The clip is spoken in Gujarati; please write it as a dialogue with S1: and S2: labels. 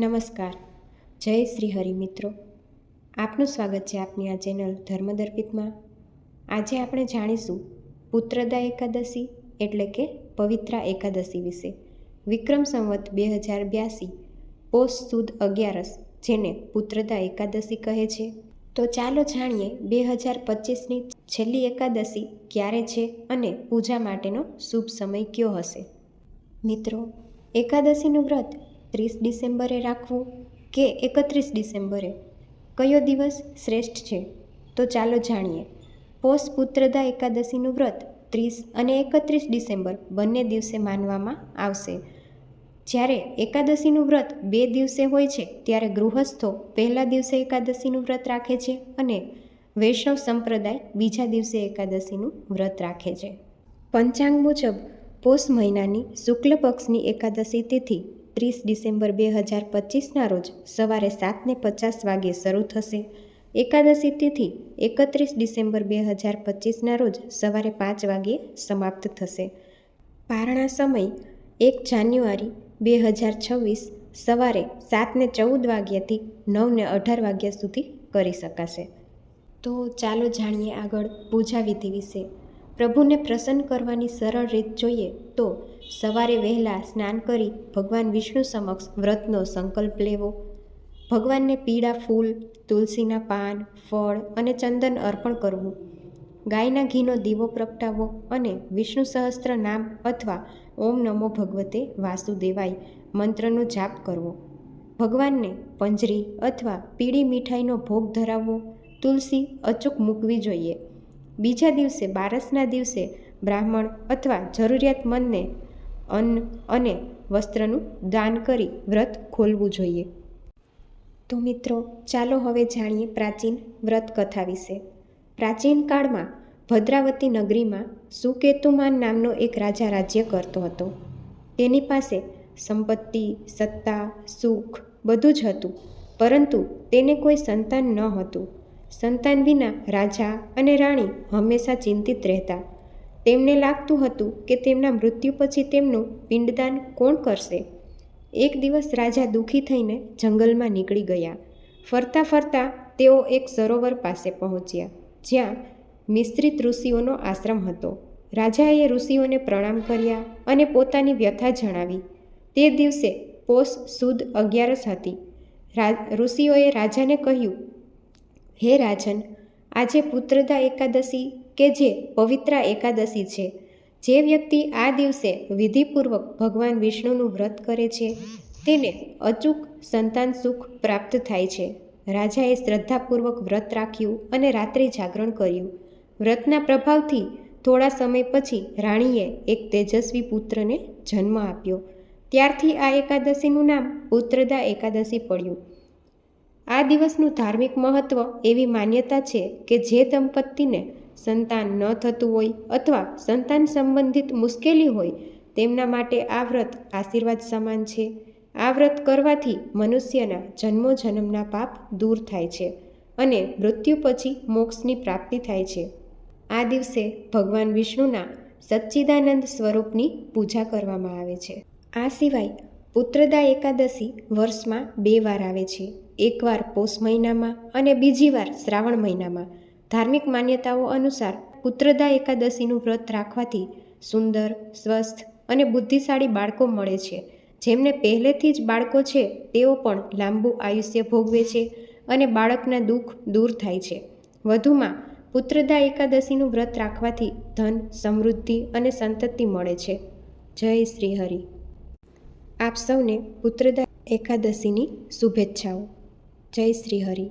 S1: નમસ્કાર. જય શ્રી હરિ મિત્રો. આપનું સ્વાગત છે આપની આ ચેનલ ધર્મદર્પિતમાં. આજે આપણે જાણીશું પુત્રદા એકાદશી એટલે કે પવિત્રા એકાદશી વિશે. વિક્રમ સંવત બે હજાર બ્યાસી, પોષ સુદ અગિયારસ, જેને પુત્રદા એકાદશી કહે છે. તો ચાલો જાણીએ બે હજાર પચીસની છેલ્લી એકાદશી ક્યારે છે અને પૂજા માટેનો શુભ સમય કયો હશે. મિત્રો, એકાદશીનું વ્રત ત્રીસ ડિસેમ્બરે રાખવું કે એકત્રીસ ડિસેમ્બરે? કયો દિવસ શ્રેષ્ઠ છે? તો ચાલો જાણીએ. પોષ પુત્રદા એકાદશીનું વ્રત ત્રીસ અને એકત્રીસ ડિસેમ્બર બંને દિવસે માનવામાં આવશે. જ્યારે એકાદશીનું વ્રત બે દિવસે હોય છે, ત્યારે ગૃહસ્થો પહેલા દિવસે એકાદશીનું વ્રત રાખે છે અને વૈષ્ણવ સંપ્રદાય બીજા દિવસે એકાદશીનું વ્રત રાખે છે. પંચાંગ મુજબ પોષ મહિનાની શુક્લ પક્ષની એકાદશી તિથિ ત્રીસ ડિસેમ્બર બે હજાર પચીસના રોજ સવારે સાતને પચાસ વાગ્યે શરૂ થશે. એકાદશી તિથિ એકત્રીસ ડિસેમ્બર બે હજાર પચીસના રોજ સવારે પાંચ વાગ્યે સમાપ્ત થશે. પારણા સમય એક જાન્યુઆરી બે હજાર છવ્વીસ સવારે સાતને ચૌદ વાગ્યાથી નવને અઢાર વાગ્યા સુધી કરી શકાશે. તો ચાલો જાણીએ આગળ પૂજા વિધિ વિશે. પ્રભુને પ્રસન્ન કરવાની સરળ રીત જોઈએ તો સવારે વહેલા સ્નાન કરી ભગવાન વિષ્ણુ સમક્ષ વ્રતનો સંકલ્પ લેવો. ભગવાનને પીળા ફૂલ, તુલસીના પાન, ફળ અને ચંદન અર્પણ કરવું. ગાયના ઘીનો દીવો પ્રગટાવવો અને વિષ્ણુ સહસ્ત્ર નામ અથવા ઓમ નમો ભગવતે વાસુદેવાય મંત્રનો જાપ કરવો. ભગવાનને પંજરી અથવા પીળી મીઠાઈનો ભોગ ધરાવવો. તુલસી અચૂક મૂકવી જોઈએ. બીજા દિવસે બારસના દિવસે બ્રાહ્મણ અથવા જરૂરિયાતમંદને અન્ન અને વસ્ત્રનું દાન કરી વ્રત ખોલવું જોઈએ. તો મિત્રો, ચાલો હવે જાણીએ પ્રાચીન વ્રત કથા વિશે. પ્રાચીન કાળમાં ભદ્રાવતી નગરીમાં સુકેતુમાન નામનો એક રાજા રાજ્ય કરતો હતો. તેની પાસે સંપત્તિ, સત્તા, સુખ બધું જ હતું, પરંતુ તેને કોઈ સંતાન ન હતું. સંતાન વિના રાજા અને રાણી હંમેશા ચિંતિત રહેતા. તેમને લાગતું હતું કે તેમના મૃત્યુ પછી તેમનું પિંડદાન કોણ કરશે? એક દિવસ રાજા દુઃખી થઈને જંગલમાં નીકળી ગયા. ફરતા ફરતા તેઓ એક સરોવર પાસે પહોંચ્યા, જ્યાં મિશ્રિત ઋષિઓનો આશ્રમ હતો. રાજાએ ઋષિઓને પ્રણામ કર્યા અને પોતાની વ્યથા જણાવી. તે દિવસે પોષ સુદ અગિયારસ હતી. ઋષિઓએ રાજાને કહ્યું હે રાજન, આજે પુત્રદા એકાદશી કે જે પવિત્રા એકાદશી છે, જે વ્યક્તિ આ દિવસે વિધિપૂર્વક ભગવાન વિષ્ણુનું વ્રત કરે છે, તેને અચૂક સંતાન સુખ પ્રાપ્ત થાય છે. રાજાએ શ્રદ્ધાપૂર્વક વ્રત રાખ્યું અને રાત્રે જાગરણ કર્યું. વ્રતના પ્રભાવથી થોડા સમય પછી રાણીએ એક તેજસ્વી પુત્રને જન્મ આપ્યો. ત્યારથી આ એકાદશીનું નામ પુત્રદા એકાદશી પડ્યું. આ દિવસનું ધાર્મિક મહત્ત્વ એવી માન્યતા છે કે જે દંપતીને સંતાન ન થતું હોય અથવા સંતાન સંબંધિત મુશ્કેલી હોય, તેમના માટે આ વ્રત આશીર્વાદ સમાન છે. આ વ્રત કરવાથી મનુષ્યના જન્મો જન્મના પાપ દૂર થાય છે અને મૃત્યુ પછી મોક્ષની પ્રાપ્તિ થાય છે. આ દિવસે ભગવાન વિષ્ણુના સચ્ચિદાનંદ સ્વરૂપની પૂજા કરવામાં આવે છે. આ સિવાય પુત્રદા એકાદશી વર્ષમાં બે વાર આવે છે. એકવાર પોષ મહિનામાં અને બીજી વાર શ્રાવણ મહિનામાં. ધાર્મિક માન્યતાઓ અનુસાર પુત્રદા એકાદશીનું વ્રત રાખવાથી સુંદર, સ્વસ્થ અને બુદ્ધિશાળી બાળકો મળે છે. જેમને પહેલેથી જ બાળકો છે, તેઓ પણ લાંબુ આયુષ્ય ભોગવે છે અને બાળકના દુઃખ દૂર થાય છે. વધુમાં, પુત્રદા એકાદશીનું વ્રત રાખવાથી ધન, સમૃદ્ધિ અને સંતતિ મળે છે. જય શ્રી હરિ. આપ સૌને પુત્રદા એકાદશીની શુભેચ્છાઓ. જય શ્રી હરિ.